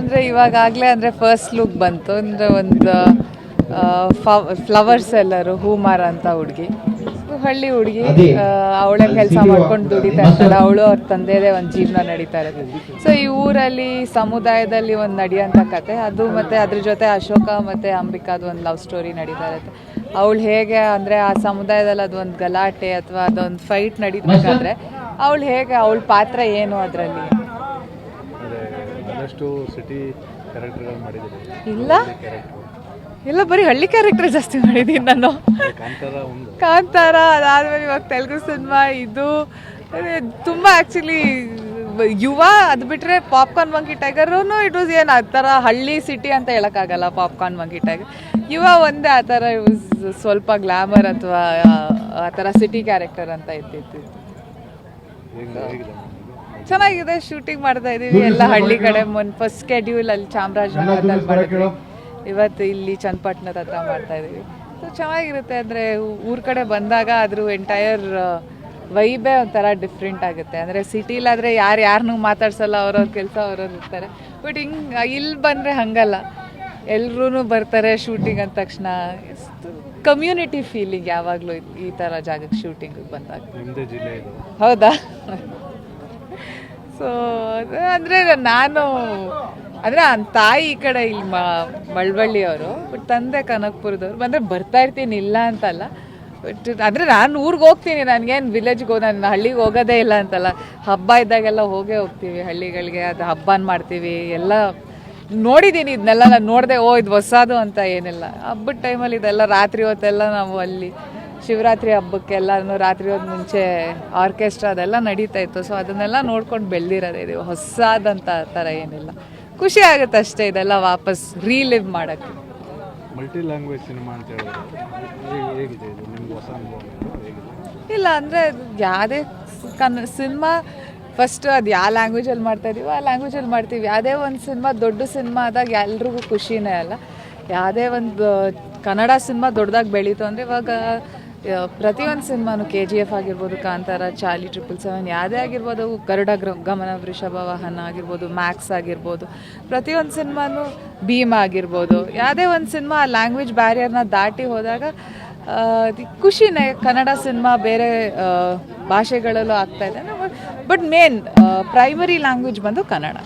ಅಂದರೆ ಇವಾಗಲೇ ಅಂದರೆ ಫಸ್ಟ್ ಲುಕ್ ಬಂತು. ಅಂದರೆ ಒಂದು ಫ್ಲವರ್ಸ್ ಎಲ್ಲರು ಹೂಮಾರ ಅಂತ ಹುಡುಗಿ. ಹಳ್ಳಿ ಹುಡುಗಿ ಅವಳೇ ಕೆಲಸ ಮಾಡ್ಕೊಂಡು ದುಡಿತಾ ಇರ್ತಾಳೆ. ಅವಳು ಅವ್ರ ತಂದೆದೇ ಒಂದು ಜೀವನ ನಡೀತಾ ಇರುತ್ತೆ ಸೊ ಈ ಊರಲ್ಲಿ ಸಮುದಾಯದಲ್ಲಿ ಒಂದು ನಡೆಯೋಂಥ ಕತೆ. ಅದು ಮತ್ತು ಅದ್ರ ಜೊತೆ ಅಶೋಕ ಮತ್ತು ಅಂಬಿಕಾದು ಒಂದು ಲವ್ ಸ್ಟೋರಿ ನಡೀತಾ ಇರುತ್ತೆ. ಅವಳು ಹೇಗೆ ಅಂದರೆ ಆ ಸಮುದಾಯದಲ್ಲಿ ಅದೊಂದು ಗಲಾಟೆ ಅಥವಾ ಅದೊಂದು ಫೈಟ್ ನಡೀಬೇಕಾದ್ರೆ ಅವಳು ಹೇಗೆ ಅವಳ ಪಾತ್ರ ಏನು ಅದರಲ್ಲಿ? ಅದೇ ಆದಷ್ಟು ಸಿಟಿ ಕ್ಯಾರೆಕ್ಟರ್ಗಳು ಮಾಡಿದ್ದೀರಿ? ಇಲ್ಲ. ಇಲ್ಲ ಬರೀ ಹಳ್ಳಿ ಕ್ಯಾರೆಕ್ಟರ್ ಜಾಸ್ತಿ ಮಾಡಿದ್ದೀನಿ ನಾನು. ಕಾಂತಾರ ಒಂದು. ಕಾಂತಾರ ಅದಾದ್ಮೇಲೆ ಇವಾಗ ತೆಲುಗು ಸಿನಿಮಾ ಇದು. ತುಂಬ ಆ್ಯಕ್ಚುಲಿ ಯುವ ಅದು ಬಿಟ್ಟರೆ ಪಾಪ್ಕಾರ್ನ್ ಮಂಕಿ ಟೈಗರೂ ಇಟ್ ವಾಸ್ ಏನು ಆ ಥರ ಹಳ್ಳಿ ಸಿಟಿ ಅಂತ ಹೇಳೋಕ್ಕಾಗಲ್ಲ ಪಾಪ್ಕಾರ್ನ್ ಮಂಕಿ ಟೈಗರ್ ಯುವ ಒಂದೇ ಆ ಥರ ಸ್ವಲ್ಪ ಗ್ಲಾಮರ್ ಅಥವಾ ಆ ಥರ ಸಿಟಿ ಕ್ಯಾರೆಕ್ಟರ್ ಅಂತ ಇದ್ದಿತ್ತು ಚೆನ್ನಾಗಿದೆ ಶೂಟಿಂಗ್ ಮಾಡ್ತಾ ಇದೀವಿ. ಎಲ್ಲ ಹಳ್ಳಿ ಕಡೆ ಮೊನ್ ಫಸ್ಟ್ ಸ್ಕೆಡ್ಯೂಲ್ ಅಲ್ಲಿ ಚಾಮರಾಜನಗರದಲ್ಲಿ ಮಾಡಿದ್ವಿ ಇವತ್ತು ಇಲ್ಲಿ ಚನ್ನಪಟ್ಟಣದ ಹತ್ರ ಮಾಡ್ತಾ ಇದೀವಿ. ಸೊ ಚೆನ್ನಾಗಿರುತ್ತೆ. ಅಂದರೆ ಊರ್ ಕಡೆ ಬಂದಾಗ ಅದ್ರ ಎಂಟೈರ್ ವೈಬೇ ಒಂಥರ ಡಿಫ್ರೆಂಟ್ ಆಗುತ್ತೆ. ಅಂದರೆ ಸಿಟಿಲಾದರೆ ಯಾರು ಯಾರನ್ನೂ ಮಾತಾಡ್ಸಲ್ಲ ಅವ್ರವ್ರ ಕೆಲಸ ಅವ್ರವ್ರು ಇರ್ತಾರೆ. ಬಟ್ ಹಿಂಗೆ ಇಲ್ಲಿ ಬಂದರೆ ಹಂಗಲ್ಲ. ಎಲ್ರೂ ಬರ್ತಾರೆ ಶೂಟಿಂಗ್ ಅಂದ ತಕ್ಷಣ. ಕಮ್ಯುನಿಟಿ ಫೀಲಿಂಗ್ ಯಾವಾಗಲೂ ಈ ಥರ ಜಾಗಕ್ಕೆ ಶೂಟಿಂಗ್ ಬಂದಾಗ. ನಿಮ್ಮದೇ ಜಿಲ್ಲೆ ಇದು. ಹೌದಾ? ಸೊ ಅಂದರೆ ನಾನು, ಅಂದರೆ ನನ್ನ ತಾಯಿ ಈ ಕಡೆ ಇಲ್ಲಿ ಮ ಮಳವಳ್ಳಿಯವರು ಬಟ್ ತಂದೆ ಕನಕಪುರದವ್ರು. ಅಂದರೆ ಬರ್ತಾ ಇರ್ತೀನಿ, ಇಲ್ಲ ಅಂತಲ್ಲ. ಬಟ್ ಅಂದರೆ ನಾನು ಊರಿಗೆ ಹೋಗ್ತೀನಿ, ನನಗೇನು ವಿಲೇಜ್ಗೆ ಹೋಗಿ ನಾನು ಹಳ್ಳಿಗೆ ಹೋಗೋದೇ ಇಲ್ಲ ಅಂತಲ್ಲ. ಹಬ್ಬ ಇದ್ದಾಗೆಲ್ಲ ಹೋಗೇ ಹೋಗ್ತೀವಿ ಹಳ್ಳಿಗಳಿಗೆ, ಅದು ಹಬ್ಬನ ಮಾಡ್ತೀವಿ, ಎಲ್ಲ ನೋಡಿದ್ದೀನಿ ಇದನ್ನೆಲ್ಲ ನಾನು ನೋಡಿದೆ, ಓ, ಇದು ಹೊಸದು ಅಂತ ಏನಿಲ್ಲ. ಹಬ್ಬದ ಟೈಮಲ್ಲಿ ಇದೆಲ್ಲ, ರಾತ್ರಿ ಹೊತ್ತೆಲ್ಲ ನಾವು ಅಲ್ಲಿ ಶಿವರಾತ್ರಿ ಹಬ್ಬಕ್ಕೆಲ್ಲನೂ ರಾತ್ರಿ ಹೋದ ಮುಂಚೆ ಆರ್ಕೆಸ್ಟ್ರಾ ಅದೆಲ್ಲ ನಡೀತಾ ಇತ್ತು. ಸೊ ಅದನ್ನೆಲ್ಲ ನೋಡ್ಕೊಂಡು ಬೆಳೆದಿರೋದೇ ಇದು. ಹೊಸದಂತ ಥರ ಏನಿಲ್ಲ. ಖುಷಿ ಆಗುತ್ತೆ ಅಷ್ಟೇ ಇದೆಲ್ಲ ವಾಪಸ್ ರೀಲಿವ್ ಮಾಡೋಕ್ಕೆ. ಮಲ್ಟಿ ಲ್ಯಾಂಗ್ವೇಜ್ ಸಿನಿಮಾ ಅಂತ ಹೇಗಿದೆ ಇದು? ನಿಮ್ಗೆ ಹೊಸ ಅನುಭವ ಹೇಗಿದೆ? ಇಲ್ಲ ಅಂದರೆ ಯಾವುದೇ ಕನ್ ಸಿನಿಮಾ ಫಸ್ಟ್ ಅದು ಯಾವ ಲ್ಯಾಂಗ್ವೇಜಲ್ಲಿ ಮಾಡ್ತಾ ಇದೀವೋ ಆ ಲ್ಯಾಂಗ್ವೇಜಲ್ಲಿ ಮಾಡ್ತೀವಿ. ಯಾವುದೇ ಒಂದು ಸಿನಿಮಾ ದೊಡ್ಡ ಸಿನಿಮಾ ಆದಾಗ ಎಲ್ರಿಗೂ ಖುಷಿನೇ ಅಲ್ಲ. ಯಾವುದೇ ಒಂದು ಕನ್ನಡ ಸಿನಿಮಾ ದೊಡ್ಡದಾಗಿ ಬೆಳೀತು ಅಂದರೆ ಇವಾಗ ಪ್ರತಿಯೊಂದು ಸಿನಿಮಾನು ಕೆ ಜಿ ಎಫ್ ಆಗಿರ್ಬೋದು, ಕಾಂತಾರ, ಚಾಲಿ ಟ್ರಿಪಲ್ ಸೆವೆನ್ ಯಾವುದೇ ಆಗಿರ್ಬೋದು, ಅವು ಗರುಡ ಗ್ರ, ಗಮನ ವೃಷಭ ವಾಹನ ಆಗಿರ್ಬೋದು ಮ್ಯಾಕ್ಸ್ ಆಗಿರ್ಬೋದು, ಪ್ರತಿಯೊಂದು ಸಿನಿಮಾನು ಭೀಮ್ ಆಗಿರ್ಬೋದು. ಯಾವುದೇ ಒಂದು ಸಿನಿಮಾ ಆ ಲ್ಯಾಂಗ್ವೇಜ್ ಬ್ಯಾರಿಯರ್ನ ದಾಟಿ ಹೋದಾಗ ಖುಷಿನೇ ಕನ್ನಡ ಸಿನಿಮಾ ಬೇರೆ ಭಾಷೆಗಳಲ್ಲೂ ಆಗ್ತಾ ಇದೆ. ಬಟ್ ಮೇನ್ ಪ್ರೈಮರಿ ಲ್ಯಾಂಗ್ವೇಜ್ ಬಂದು ಕನ್ನಡ.